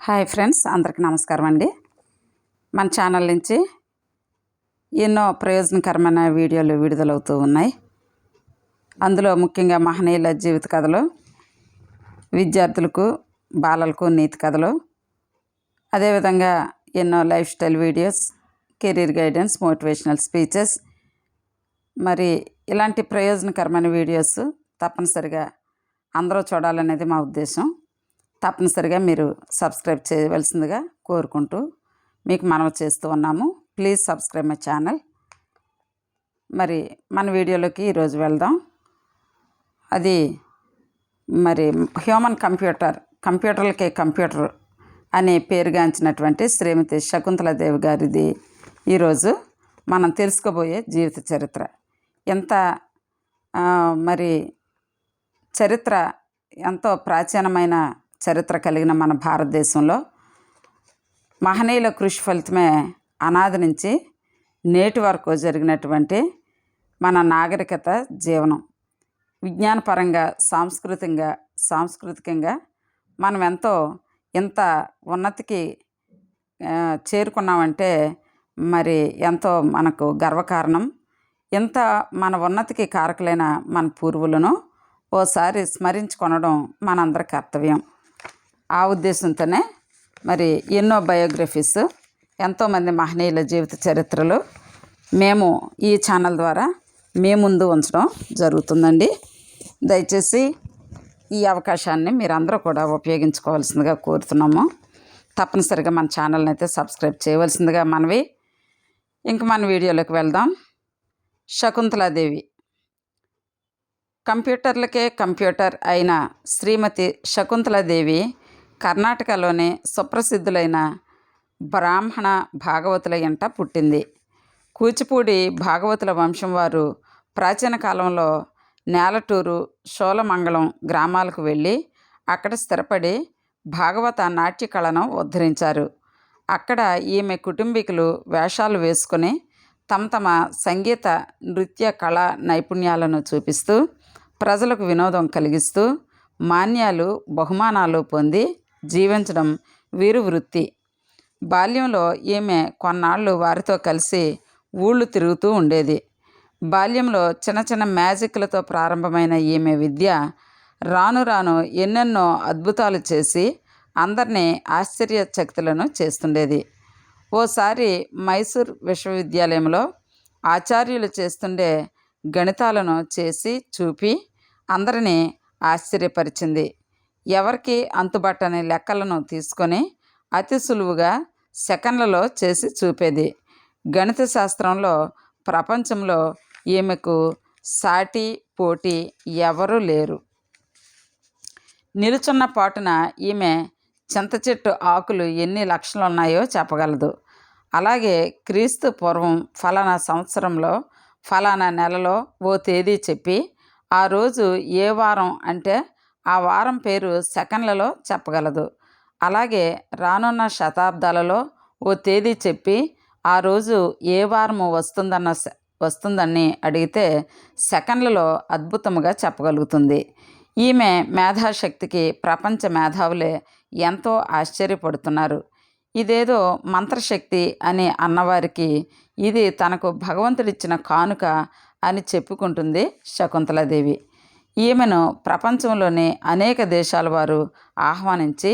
Hi friends అందరికీ నమస్కారం అండి. మన ఛానల్ నుంచి ఎన్నో ప్రయోజనకరమైన వీడియోలు విడుదలవుతూ ఉన్నాయి. అందులో ముఖ్యంగా మహనీయుల జీవిత కథలు విద్యార్థులకు బాలలకు నీతి కథలు అదేవిధంగా ఎన్నో life style videos career guidance motivational speeches మరి ఇలాంటి ప్రయోజనకరమైన వీడియోస్ తప్పనిసరిగా అందరూ చూడాలనేది మా ఉద్దేశం. తప్పనిసరిగా మీరు సబ్స్క్రైబ్ చేయవలసిందిగా కోరుకుంటూ మీకు మనవి చేస్తూ ఉన్నాము. Please subscribe my channel. మరి మన వీడియోలోకి ఈరోజు వెళ్దాం. అది మరి హ్యూమన్ కంప్యూటర్ కంప్యూటర్లకే కంప్యూటర్ అనే పేరుగాంచినటువంటి శ్రీమతి శకుంతలదేవి గారిది ఈరోజు మనం తెలుసుకోబోయే జీవిత చరిత్ర. ఎంత మరి చరిత్ర ఎంతో ప్రాచీనమైన చరిత్ర కలిగిన మన భారతదేశంలో మహనీయుల కృషి ఫలితమే అనాది నుంచి నేటి వరకు జరిగినటువంటి మన నాగరికత జీవనం. విజ్ఞానపరంగా సాంస్కృతికంగా సాంస్కృతికంగా మనం ఎంతో ఇంత ఉన్నతికి చేరుకున్నామంటే మరి ఎంతో మనకు గర్వకారణం. ఇంత మన ఉన్నతికి కారకులైన మన పూర్వులను ఓసారి స్మరించుకొనడం మనందరి కర్తవ్యం. ఆ ఉద్దేశంతోనే మరి ఎన్నో బయోగ్రఫీస్ ఎంతోమంది మహనీయుల జీవిత చరిత్రలు మేము ఈ ఛానల్ ద్వారా మీ ముందు ఉంచడం జరుగుతుందండి. దయచేసి ఈ అవకాశాన్ని మీరందరూ కూడా ఉపయోగించుకోవాల్సిందిగా కోరుతున్నాము. తప్పనిసరిగా మన ఛానల్ని అయితే సబ్స్క్రైబ్ చేయవలసిందిగా మనవి. ఇంక మన వీడియోలోకి వెళ్దాం. శకుంతలాదేవి. కంప్యూటర్లకే కంప్యూటర్ అయిన శ్రీమతి శకుంతలాదేవి కర్ణాటకలోని సుప్రసిద్ధులైన బ్రాహ్మణ భాగవతుల ఇంట పుట్టింది. కూచిపూడి భాగవతుల వంశం వారు ప్రాచీన కాలంలో నేలటూరు షోలమంగళం గ్రామాలకు వెళ్ళి అక్కడ స్థిరపడి భాగవత నాట్య కళను ఉద్ధరించారు. అక్కడ ఈమె కుటుంబీకులు వేషాలు వేసుకొని తమ తమ సంగీత నృత్య కళా నైపుణ్యాలను చూపిస్తూ ప్రజలకు వినోదం కలిగిస్తూ మాన్యాలు బహుమానాలు పొంది జీవించడం వీరు వృత్తి. బాల్యంలో ఈమె కొన్నాళ్ళు వారితో కలిసి ఊళ్ళు తిరుగుతూ ఉండేది. బాల్యంలో చిన్న చిన్న మ్యాజిక్లతో ప్రారంభమైన ఈమె విద్య రాను రాను ఎన్నెన్నో అద్భుతాలు చేసి అందరినీ ఆశ్చర్యచక్తులను చేస్తుండేది. ఓసారి మైసూర్ విశ్వవిద్యాలయంలో ఆచార్యులు చేస్తుండే గణితాలను చేసి చూపి అందరినీ ఆశ్చర్యపరిచింది. ఎవరికి అంతుబట్టని లెక్కలను తీసుకొని అతి సులువుగా సెకండ్లలో చేసి చూపేది. గణిత శాస్త్రంలో ప్రపంచంలో ఈమెకు సాటి పోటీ ఎవరూ లేరు. నిలుచున్న పాటున ఈమె చింత చెట్టు ఆకులు ఎన్ని లక్షలు ఉన్నాయో చెప్పగలదు. అలాగే క్రీస్తు పూర్వం ఫలానా సంవత్సరంలో ఫలానా నెలలో ఓ తేదీ చెప్పి ఆ రోజు ఏ వారం అంటే ఆ వారం పేరు సెకండ్లలో చెప్పగలదు. అలాగే రానున్న శతాబ్దాలలో ఓ తేదీ చెప్పి ఆ రోజు ఏ వారము వస్తుందన్న వస్తుందని అడిగితే సెకండ్లలో అద్భుతముగా చెప్పగలుగుతుంది. ఈమె మేధాశక్తికి ప్రపంచ మేధావులే ఎంతో ఆశ్చర్యపడుతున్నారు. ఇదేదో మంత్రశక్తి అని అన్నవారికి ఇది తనకు భగవంతుడిచ్చిన కానుక అని చెప్పుకుంటుంది శకుంతలాదేవి. ఈమెను ప్రపంచంలోని అనేక దేశాల వారు ఆహ్వానించి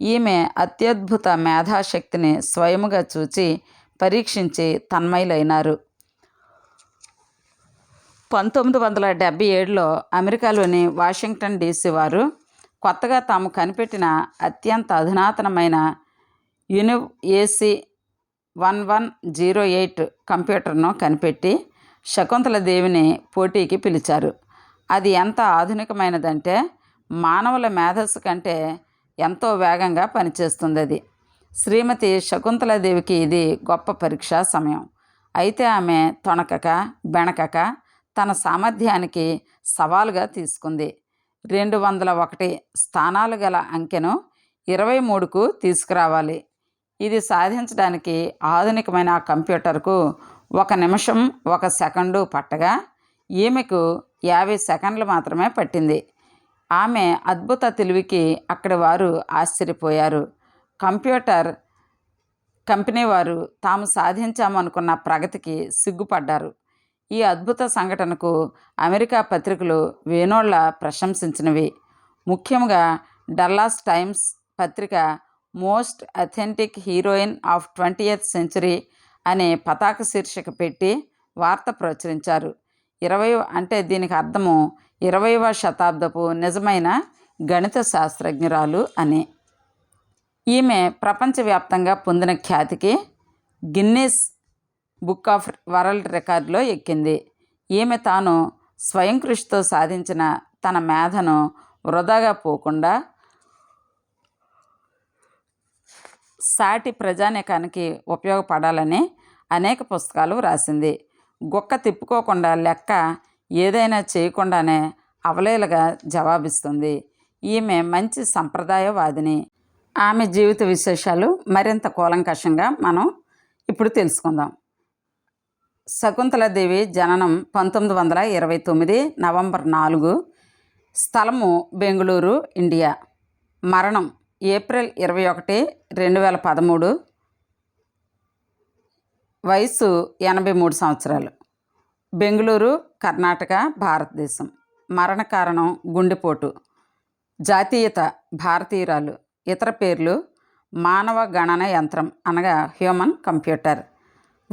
ఈమె అత్యద్భుత మేధాశక్తిని స్వయముగా చూచి పరీక్షించి తన్మయులైనారు. పంతొమ్మిది వందల డెబ్భై ఏడులో అమెరికాలోని వాషింగ్టన్ డీసీ వారు కొత్తగా తాము కనిపెట్టిన అత్యంత అధునాతనమైన UNIVAC one one zero eight కంప్యూటర్ను కనిపెట్టి శకుంతల దేవిని పోటీకి పిలిచారు. అది ఎంత ఆధునికమైనదంటే మానవుల మేధస్సు కంటే ఎంతో వేగంగా పనిచేస్తుంది అది శ్రీమతి శకుంతలాదేవికి ఇది గొప్ప పరీక్షా సమయం. అయితే ఆమె తొణకక బెణకక తన సామర్థ్యానికి సవాలుగా తీసుకుంది. రెండు వందల ఒకటి స్థానాలు గల అంకెను ఇరవై మూడుకు తీసుకురావాలి. ఇది సాధించడానికి ఆధునికమైన కంప్యూటర్కు ఒక నిమిషం ఒక సెకండు పట్టగా ఈమెకు యాభై సెకండ్లు మాత్రమే పట్టింది. ఆమె అద్భుత తెలివికి అక్కడి వారు ఆశ్చర్యపోయారు. కంప్యూటర్ కంపెనీ వారు తాము సాధించామనుకున్న ప్రగతికి సిగ్గుపడ్డారు. ఈ అద్భుత సంఘటనకు అమెరికా పత్రికలు వేణోళ్ళ ప్రశంసించినవి. ముఖ్యంగా డల్లాస్ టైమ్స్ పత్రిక most authentic heroine of twentieth century అనే పతాక శీర్షిక పెట్టి వార్త ప్రచురించారు. ఇరవై అంటే దీనికి అర్థము ఇరవైవ శతాబ్దపు నిజమైన గణిత శాస్త్రజ్ఞురాలు అని. ఈమె ప్రపంచవ్యాప్తంగా పొందిన ఖ్యాతికి గిన్నీస్ బుక్ ఆఫ్ వరల్డ్ రికార్డులో ఎక్కింది. ఈమె తాను స్వయం కృషితో సాధించిన తన మేధను వృధాగా పోకుండా సాటి ప్రజానేకానికి ఉపయోగపడాలని అనేక పుస్తకాలు వ్రాసింది. గుక్క తిప్పుకోకుండా లెక్క ఏదైనా చేయకుండానే అవలేలుగా జవాబిస్తుంది. ఈమె మంచి సంప్రదాయవాదిని. ఆమె జీవిత విశేషాలు మరింత కూలంకషంగా మనం ఇప్పుడు తెలుసుకుందాం. శకుంతలాదేవి జననం పంతొమ్మిది వందల ఇరవై తొమ్మిది నవంబర్ నాలుగు స్థలము బెంగళూరు ఇండియా. మరణం ఏప్రిల్ ఇరవై ఒకటి రెండు వేల పదమూడు వయసు ఎనభై మూడు సంవత్సరాలు. బెంగళూరు కర్ణాటక భారతదేశం. మరణ కారణం గుండెపోటు. జాతీయత భారతీయురాలు. ఇతర పేర్లు మానవ గణన యంత్రం అనగా హ్యూమన్ కంప్యూటర్.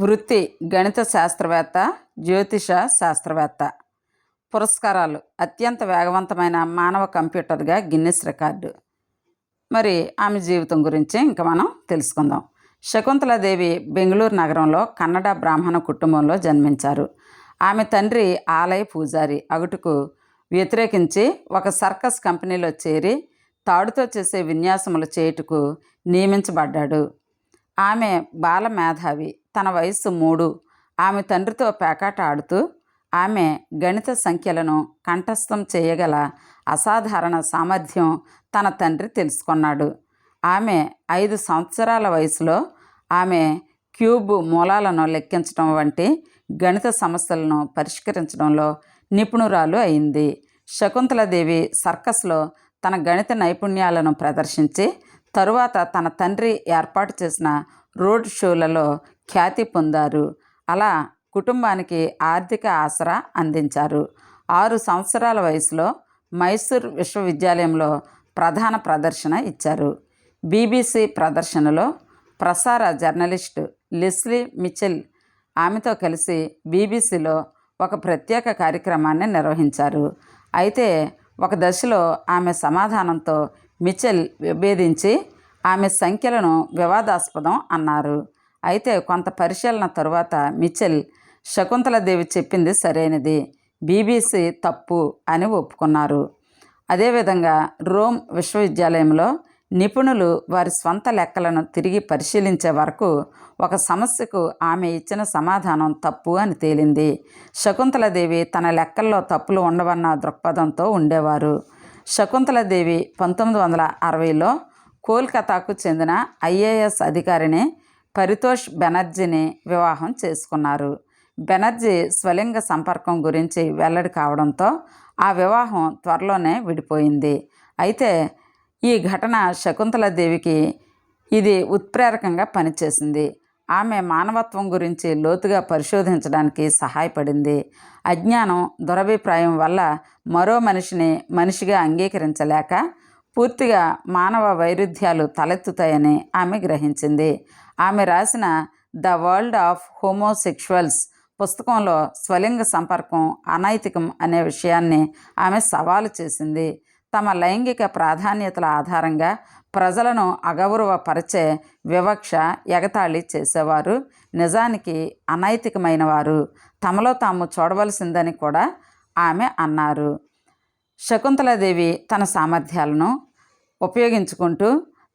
వృత్తి గణిత శాస్త్రవేత్త జ్యోతిష శాస్త్రవేత్త. పురస్కారాలు అత్యంత వేగవంతమైన మానవ కంప్యూటర్గా గిన్నెస్ రికార్డు. మరి ఆమె జీవితం గురించి ఇంకా మనం తెలుసుకుందాం. శకుంతలాదేవి బెంగళూరు నగరంలో కన్నడ బ్రాహ్మణ కుటుంబంలో జన్మించారు. ఆమె తండ్రి ఆలయ పూజారి. అగుటుకు వ్యతిరేకించి ఒక సర్కస్ కంపెనీలో చేరి తాడుతో చేసే విన్యాసములు చేయుటకు నియమించబడ్డాడు. ఆమె బాల మేధావి. తన వయస్సు మూడు. ఆమె తండ్రితో పేకాట ఆడుతూ ఆమె గణిత సంఖ్యలను కంఠస్థం చేయగల అసాధారణ సామర్థ్యం తన తండ్రి తెలుసుకున్నాడు. ఆమె ఐదు సంవత్సరాల వయసులో ఆమె క్యూబ్ మూలాలను లెక్కించడం వంటి గణిత సమస్యలను పరిష్కరించడంలో నిపుణురాలు అయింది. శకుంతలదేవి సర్కస్లో తన గణిత నైపుణ్యాలను ప్రదర్శించి తరువాత తన తండ్రి ఏర్పాటు చేసిన రోడ్ షోలలో ఖ్యాతి పొందారు. అలా కుటుంబానికి ఆర్థిక ఆసరా అందించారు. ఆరు సంవత్సరాల వయసులో మైసూర్ విశ్వవిద్యాలయంలో ప్రధాన ప్రదర్శన ఇచ్చారు. బీబీసీ ప్రదర్శనలో ప్రసార జర్నలిస్ట్ లెస్లీ మిచెల్ ఆమెతో కలిసి బీబీసీలో ఒక ప్రత్యేక కార్యక్రమాన్ని నిర్వహించారు. అయితే ఒక దశలో ఆమె సమాధానంతో మిచెల్ విభేదించి ఆమె సంఖ్యలను వివాదాస్పదం అన్నారు. అయితే కొంత పరిశీలన తరువాత మిచెల్ శకుంతలదేవి చెప్పింది సరైనది. బీబీసీ తప్పు అని ఒప్పుకున్నారు. అదేవిధంగా రోమ్ విశ్వవిద్యాలయంలో నిపుణులు వారి స్వంత లెక్కలను తిరిగి పరిశీలించే వరకు ఒక సమస్యకు ఆమె ఇచ్చిన సమాధానం తప్పు అని తేలింది. శకుంతలదేవి తన లెక్కల్లో తప్పులు ఉండవన్న దృక్పథంతో ఉండేవారు. శకుంతలదేవి పంతొమ్మిది వందల అరవైలో కోల్కతాకు చెందిన ఐఏఎస్ అధికారిని పరితోష్ బెనర్జీని వివాహం చేసుకున్నారు. బెనర్జీ స్వలింగ సంపర్కం గురించి వెల్లడి కావడంతో ఆ వివాహం త్వరలోనే విడిపోయింది. అయితే ఈ ఘటన శకుంతలాదేవికి ఇది ఉత్ప్రేరకంగా పనిచేసింది. ఆమె మానవత్వం గురించి లోతుగా పరిశోధించడానికి సహాయపడింది. అజ్ఞానం దురభిప్రాయం వల్ల మరో మనిషిని మనిషిగా అంగీకరించలేక పూర్తిగా మానవ వైరుధ్యాలు తలెత్తుతాయని ఆమె గ్రహించింది. ఆమె రాసిన ద వరల్డ్ ఆఫ్ హోమోసెక్షువల్స్ పుస్తకంలో స్వలింగ సంపర్కం అనైతికం అనే విషయాన్ని ఆమె సవాలు చేసింది. తమ లైంగిక ప్రాధాన్యతల ఆధారంగా ప్రజలను అగౌరవపరిచే వివక్ష ఎగతాళి చేసేవారు. నిజానికి అనైతికమైన వారు తమలో తాము చూడవలసిందని కూడా ఆమె అన్నారు. శకుంతలాదేవి తన సామర్థ్యాలను ఉపయోగించుకుంటూ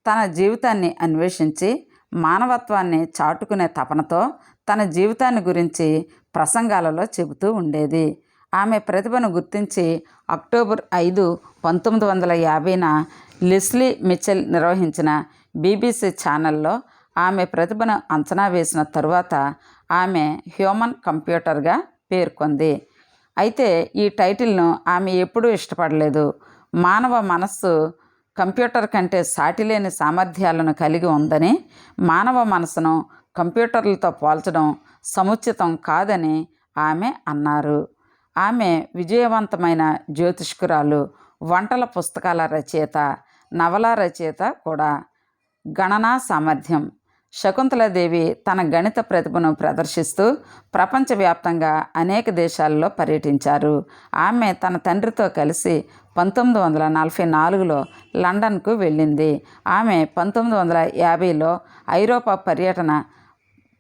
తన జీవితాన్ని అన్వేషించి మానవత్వాన్ని చాటుకునే తపనతో తన జీవితాన్ని గురించి ప్రసంగాలలో చెబుతూ ఉండేది. ఆమె ప్రతిభను గుర్తించి అక్టోబర్ ఐదు పంతొమ్మిది వందల యాభైన లెస్లీ మిచెల్ నిర్వహించిన బీబీసీ ఛానల్లో ఆమె ప్రతిభను అంచనా వేసిన తరువాత ఆమె హ్యూమన్ కంప్యూటర్గా పేర్కొంది. అయితే ఈ టైటిల్ను ఆమె ఎప్పుడూ ఇష్టపడలేదు. మానవ మనస్సు కంప్యూటర్ కంటే సాటిలేని సామర్థ్యాలను కలిగి ఉందని మానవ మనసును కంప్యూటర్లతో పోల్చడం సముచితం కాదని ఆమె అన్నారు. ఆమె విజయవంతమైన జ్యోతిష్కురాలు వంటల పుస్తకాల రచయిత నవల రచయిత కూడా. గణనా సామర్థ్యం. శకుంతలాదేవి తన గణిత ప్రతిభను ప్రదర్శిస్తూ ప్రపంచవ్యాప్తంగా అనేక దేశాల్లో పర్యటించారు. ఆమె తన తండ్రితో కలిసి పంతొమ్మిది వందల నలభై నాలుగులో లండన్కు వెళ్ళింది. ఆమె పంతొమ్మిది వందల యాభైలో ఐరోపా పర్యటన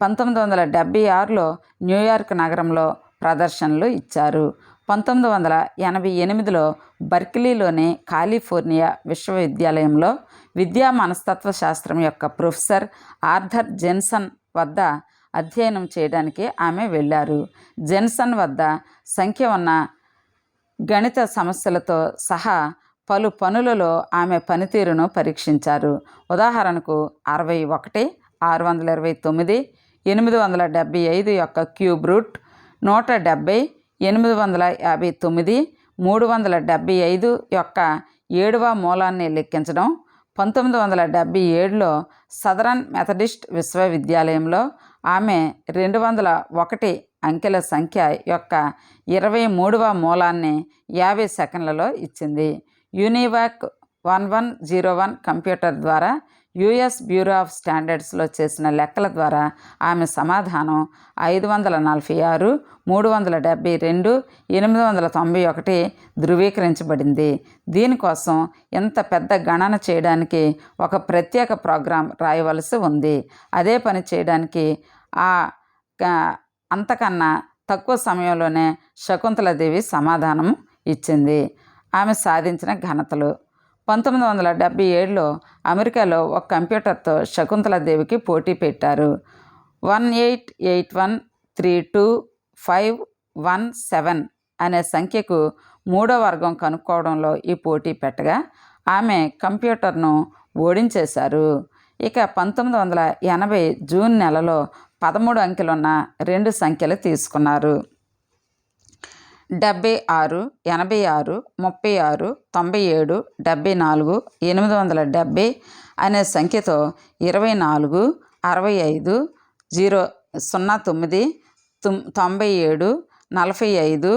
పంతొమ్మిది వందల డెబ్భై ఆరులో న్యూయార్క్ నగరంలో ప్రదర్శనలు ఇచ్చారు. పంతొమ్మిది వందల ఎనభై ఎనిమిదిలో బర్కిలీలోని కాలిఫోర్నియా విశ్వవిద్యాలయంలో విద్యా మనస్తత్వ శాస్త్రం యొక్క ప్రొఫెసర్ ఆర్థర్ జెన్సన్ వద్ద అధ్యయనం చేయడానికి ఆమె వెళ్ళారు. జెన్సన్ వద్ద సంఖ్య ఉన్న గణిత సమస్యలతో సహా పలు పనులలో ఆమె పనితీరును పరీక్షించారు. ఉదాహరణకు అరవై ఒకటి ఆరు వందల ఇరవై తొమ్మిది ఎనిమిది వందల డెబ్భై ఐదు యొక్క క్యూబ్ రూట్ నూట డెబ్భై ఎనిమిది వందల యాభై తొమ్మిది మూడు వందల డెబ్భై ఐదు యొక్క ఏడవ మూలాన్ని లెక్కించడం పంతొమ్మిది వందల డెబ్భై ఏడులో సదరన్ మెథడిస్ట్ విశ్వవిద్యాలయంలో ఆమె రెండు వందల ఒకటి అంకెల సంఖ్య యొక్క ఇరవై మూడవ మూలాన్ని యాభై సెకండ్లలో ఇచ్చింది. UNIVAC one one zero one computer ద్వారా యుఎస్ బ్యూరో ఆఫ్ స్టాండర్డ్స్లో చేసిన లెక్కల ద్వారా ఆమె సమాధానం ఐదు వందల నలభై ఆరు మూడు వందల డెబ్భై రెండు ఎనిమిది వందల తొంభై ఒకటి ధృవీకరించబడింది. దీనికోసం ఇంత పెద్ద గణన చేయడానికి ఒక ప్రత్యేక ప్రోగ్రాం రాయవలసి ఉంది. అదే పని చేయడానికి ఆ అంతకన్నా తక్కువ సమయంలోనే శకుంతలదేవి సమాధానం ఇచ్చింది. ఆమె సాధించిన ఘనతలు పంతొమ్మిది వందల డెబ్భై ఏడులో అమెరికాలో ఒక కంప్యూటర్తో శకుంతలాదేవికి పోటీ పెట్టారు. One eight eight one three two five one seven అనే సంఖ్యకు మూడో వర్గం కనుక్కోవడంలో ఈ పోటీ పెట్టగా ఆమె కంప్యూటర్ను ఓడించేశారు. ఇక పంతొమ్మిది వందల ఎనభై జూన్ నెలలో పదమూడు అంకెలున్న రెండు సంఖ్యలు తీసుకున్నారు. డెబ్బై ఆరు ఎనభై ఆరు ముప్పై ఆరు తొంభై ఏడు డెబ్బై నాలుగు ఎనిమిది వందల డెబ్బై అనే సంఖ్యతో ఇరవై నాలుగు అరవై ఐదు జీరో సున్నా తొమ్మిది తొంభై ఏడు నలభై ఐదు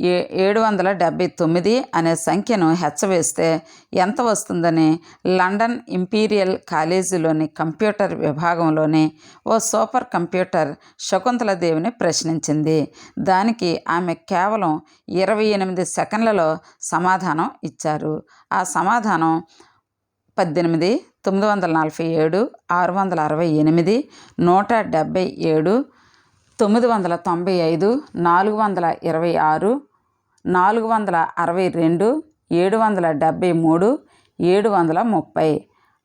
ఏ ఏడు వందల డెబ్భై తొమ్మిది అనే సంఖ్యను హెచ్చవేస్తే ఎంత వస్తుందని లండన్ ఇంపీరియల్ కాలేజీలోని కంప్యూటర్ విభాగంలోని ఓ సూపర్ కంప్యూటర్ శకుంతలదేవిని ప్రశ్నించింది. దానికి ఆమె కేవలం ఇరవై ఎనిమిది సెకండ్లలో సమాధానం ఇచ్చారు. ఆ సమాధానం పద్దెనిమిది తొమ్మిది వందల నలభై ఏడు ఆరు వందల అరవై ఎనిమిది నూట డెబ్భై ఏడు తొమ్మిది వందల తొంభై ఐదు నాలుగు వందల ఇరవై ఆరు నాలుగు వందల అరవై రెండు ఏడు వందల డెబ్భై మూడు ఏడు వందల ముప్పై.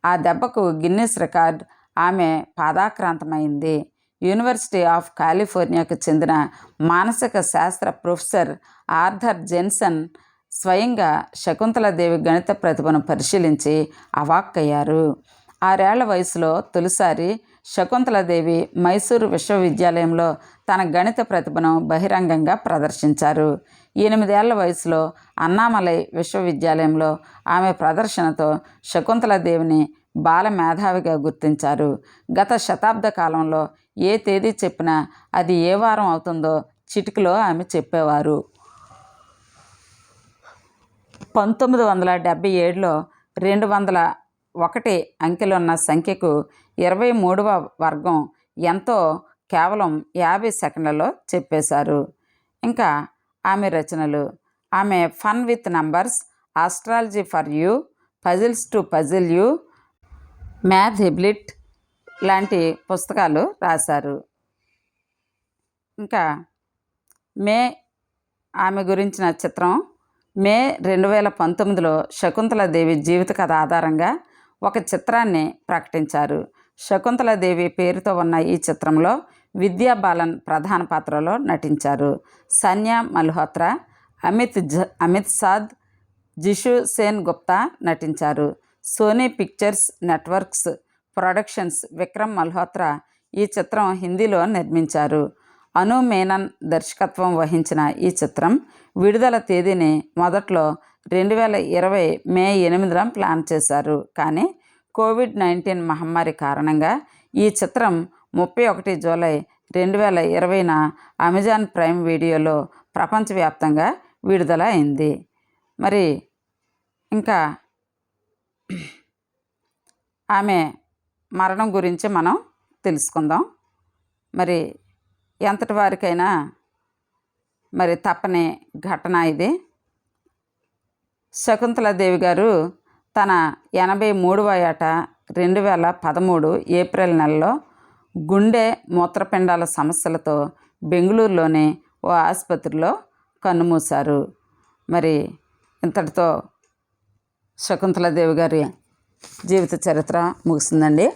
ఆ దెబ్బకు గిన్నెస్ రికార్డ్ ఆమె పాదాక్రాంతమైంది. యూనివర్సిటీ ఆఫ్ కాలిఫోర్నియాకు చెందిన మానసిక శాస్త్ర ప్రొఫెసర్ ఆర్థర్ జెన్సన్ స్వయంగా శకుంతలదేవి గణిత ప్రతిభను పరిశీలించి అవాక్కయ్యారు. ఆరేళ్ళ వయసులో తొలిసారి శకుంతలదేవి మైసూరు విశ్వవిద్యాలయంలో తన గణిత ప్రతిభను బహిరంగంగా ప్రదర్శించారు. ఎనిమిదేళ్ళ వయసులో అన్నామలై విశ్వవిద్యాలయంలో ఆమె ప్రదర్శనతో శకుంతలదేవిని బాల మేధావిగా గుర్తించారు. గత శతాబ్ద కాలంలో ఏ తేదీ చెప్పినా అది ఏ వారం అవుతుందో చిటికలో ఆమె చెప్పేవారు. పంతొమ్మిది వందల డెబ్భై ఏడులో రెండు వందల ఒకటి అంకెలున్న సంఖ్యకు ఇరవై మూడవ వర్గం ఎంతో కేవలం యాభై సెకండ్లలో చెప్పేశారు. ఇంకా ఆమె రచనలు ఆమె fun with numbers astrology for you puzzles to puzzle you mathability లాంటి పుస్తకాలు రాశారు. ఇంకా మే ఆమె గురించిన చిత్రం మే రెండు వేల పంతొమ్మిదిలో శకుంతలాదేవి జీవిత కథ ఆధారంగా ఒక చిత్రాన్ని ప్రకటించారు. శకుంతలాదేవి పేరుతో ఉన్న ఈ చిత్రంలో విద్యా బాలన్ ప్రధాన పాత్రలో నటించారు. సన్యా మల్హోత్రా అమిత్ జ అమిత్ సాద్ జిషు సేన్ గుప్తా నటించారు. Sony Pictures Networks Productions Vikram Malhotra ఈ చిత్రం హిందీలో నిర్మించారు. అను మేనన్ దర్శకత్వం వహించిన ఈ చిత్రం విడుదల తేదీని మొదట్లో రెండు వేల ఇరవై మే ఎనిమిదిన ప్లాన్ చేశారు. కానీ కోవిడ్ నైన్టీన్ మహమ్మారి కారణంగా ఈ చిత్రం ముప్పై ఒకటి జూలై రెండు వేల ఇరవైన అమెజాన్ ప్రైమ్ వీడియోలో ప్రపంచవ్యాప్తంగా విడుదల అయింది మరి ఇంకా ఆమె మరణం గురించి మనం తెలుసుకుందాం. మరి ఎంతటి వారికైనా మరి తప్పని ఘటన ఇది. శకుంతలాదేవి గారు తన ఎనభై మూడవ ఏట రెండు వేల పదమూడు ఏప్రిల్ నెలలో గుండె మూత్రపిండాల సమస్యలతో బెంగళూరులోని ఓ ఆసుపత్రిలో కన్నుమూశారు. మరి ఇంతటితో శకుంతలాదేవి గారి జీవిత చరిత్ర ముగిసిందండి.